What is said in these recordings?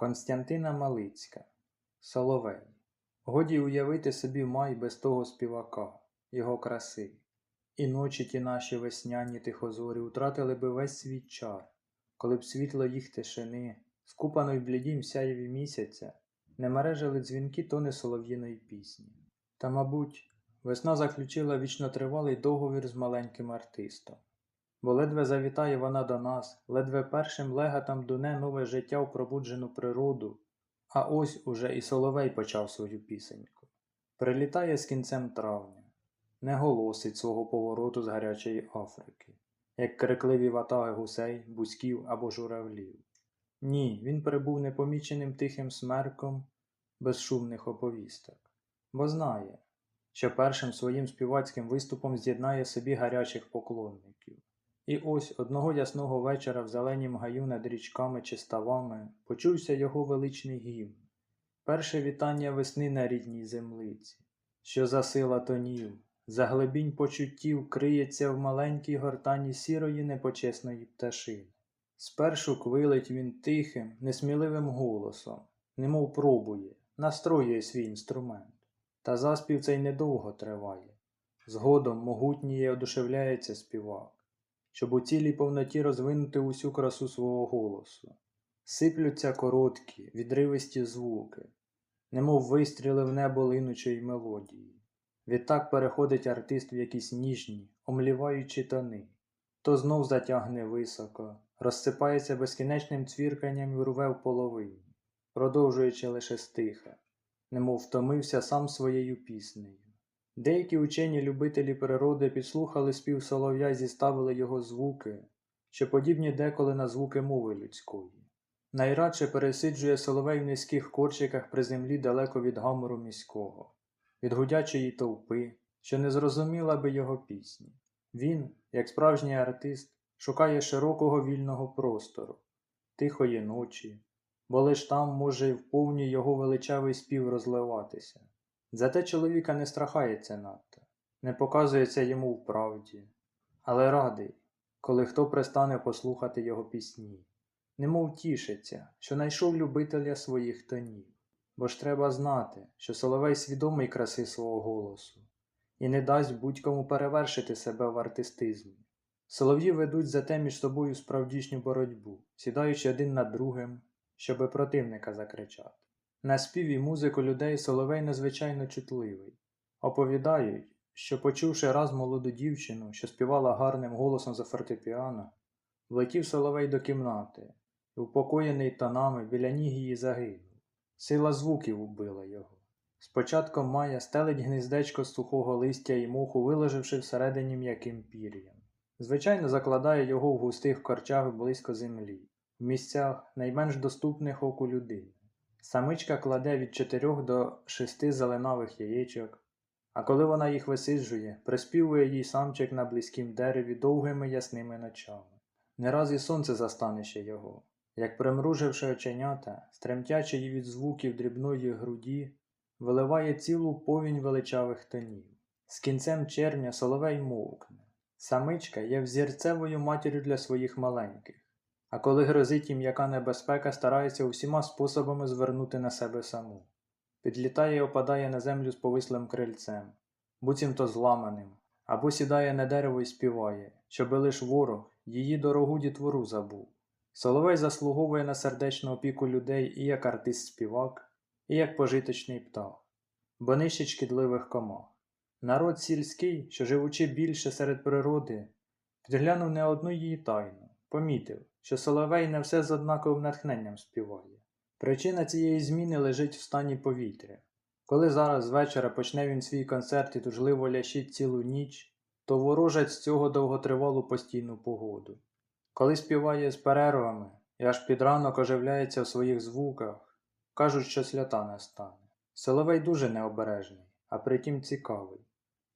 Константина Малицька Соловей. Годі уявити собі май без того співака, його краси. І ночі ті наші весняні тихозорі утратили би весь свій чар, коли б світло їх тишини, скупано й блідім сяєві місяця, не мережили дзвінки тони солов'їної пісні. Та, мабуть, весна заключила вічнотривалий договір з маленьким артистом. Бо ледве завітає вона до нас, ледве першим легатам дуне нове життя в пробуджену природу, а ось уже і Соловей почав свою пісеньку. Прилітає з кінцем травня, не голосить свого повороту з гарячої Африки, як крикливі ватаги гусей, бузьків або журавлів. Ні, він прибув непоміченим тихим смерком безшумних оповісток, бо знає, що першим своїм співацьким виступом з'єднає собі гарячих поклонників. І ось одного ясного вечора в зеленім гаю над річками чи ставами почувся його величний гімн, перше вітання весни на рідній землиці, що за сила тонів, за глибінь почуттів криється в маленькій гортані сірої непочесної пташини. Спершу квилить він тихим, несміливим голосом, немов пробує, настроює свій інструмент. Та заспів цей недовго триває. Згодом могутніє одушевляється співак щоб у цілій повноті розвинути усю красу свого голосу. Сиплються короткі, відривисті звуки, немов вистріли в небо линучої мелодії. Відтак переходить артист в якісь ніжні, омліваючі тони, то знов затягне високо, розсипається безкінечним цвірканням і рве в половині, продовжуючи лише стиха, немов втомився сам своєю піснею. Деякі учені любителі природи підслухали спів солов'я і зіставили його звуки, що подібні деколи на звуки мови людської. Найрадше пересиджує соловей в низьких корчиках при землі далеко від гамору міського, від гудячої товпи, що не зрозуміла би його пісні. Він, як справжній артист, шукає широкого вільного простору, тихої ночі, бо лиш там може й вповні його величавий спів розливатися. Зате чоловіка не страхається надто, не показується йому в правді, але радий, коли хто пристане послухати його пісні, немов тішиться, що найшов любителя своїх тонів, бо ж треба знати, що Соловей свідомий краси свого голосу і не дасть будь-кому перевершити себе в артистизмі. Солов'ї ведуть зате між собою справдішню боротьбу, сідаючи один над другим, щоби противника закричати. На спів і музику людей Соловей надзвичайно чутливий. Оповідають, що, почувши раз молоду дівчину, що співала гарним голосом за фортепіано, влетів Соловей до кімнати і, упокоєний тонами, біля ніг її загинув. Сила звуків убила його. З початком мая стелить гніздечко з сухого листя і моху, виложивши всередині м'яким пір'ям. Звичайно, закладає його в густих корчах близько землі, в місцях, найменш доступних оку людини. Самичка кладе від 4 до 6 зеленавих яєчок, а коли вона їх висиджує, приспівує їй самчик на близькім дереві довгими ясними ночами. Не раз і сонце застане ще його, як примруживши оченята, стремтячи її від звуків дрібної груді, виливає цілу повінь величавих тонів. З кінцем червня соловей мовкне. Самичка є взірцевою матір'ю для своїх маленьких. А коли грозить їм яка небезпека, старається усіма способами звернути на себе саму. Підлітає і опадає на землю з повислим крильцем, буцімто зламаним, або сідає на дерево і співає, щоби лиш ворог її дорогу дітвору забув. Соловей заслуговує на сердечну опіку людей і як артист-співак, і як пожиточний птах, бо нищить шкідливих комах. Народ сільський, що живучи більше серед природи, підглянув не одну її тайну, помітив що Соловей не все з однаковим натхненням співає. Причина цієї зміни лежить в стані повітря. Коли зараз з вечора почне він свій концерт і тужливо лящить цілу ніч, то ворожать з цього довготривалу постійну погоду. Коли співає з перервами і аж під ранок оживляється в своїх звуках, кажуть, що свята не стане. Соловей дуже необережний, а притім цікавий,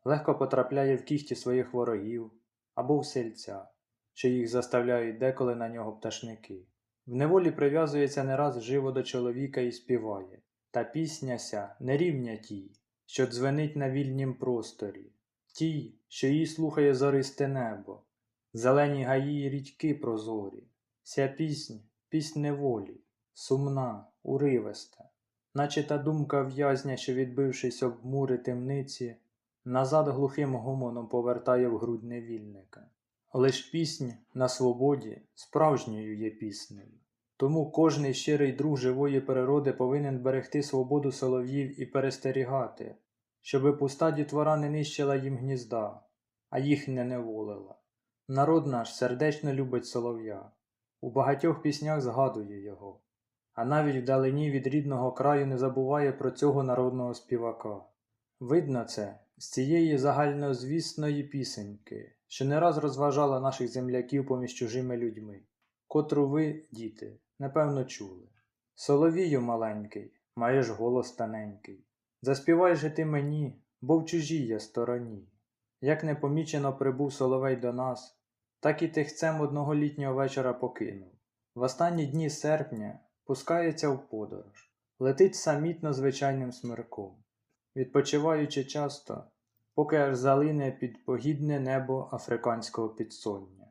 легко потрапляє в кіхті своїх ворогів або в сельця що їх заставляють деколи на нього пташники. В неволі прив'язується не раз живо до чоловіка і співає, та пісня ся не рівня тій, що дзвенить на вільнім просторі, тій, що її слухає зористе небо, зелені гаї й річки прозорі. Ся пісня, піснь неволі, сумна, уривисте, наче та думка в'язня, що відбившись об мури темниці, назад глухим гомоном повертає в грудь невільника. Лиш піснь на свободі справжньою є піснею. Тому кожний щирий друг живої природи повинен берегти свободу солов'їв і перестерігати, щоби пуста дітвора не нищила їм гнізда, а їх не неволила. Народ наш сердечно любить солов'я, у багатьох піснях згадує його, а навіть вдалині від рідного краю не забуває про цього народного співака. Видно це з цієї загальнозвісної пісеньки, що не раз розважала наших земляків поміж чужими людьми, котру ви, діти, напевно чули. Соловію маленький, маєш голос тоненький. Заспівай же ти мені, бо в чужій я стороні. Як непомічено прибув соловей до нас, так і тихцем одного літнього вечора покинув. В останні дні серпня пускається в подорож, летить самітно звичайним смирком, відпочиваючи часто, поки аж залине під погідне небо африканського підсоння.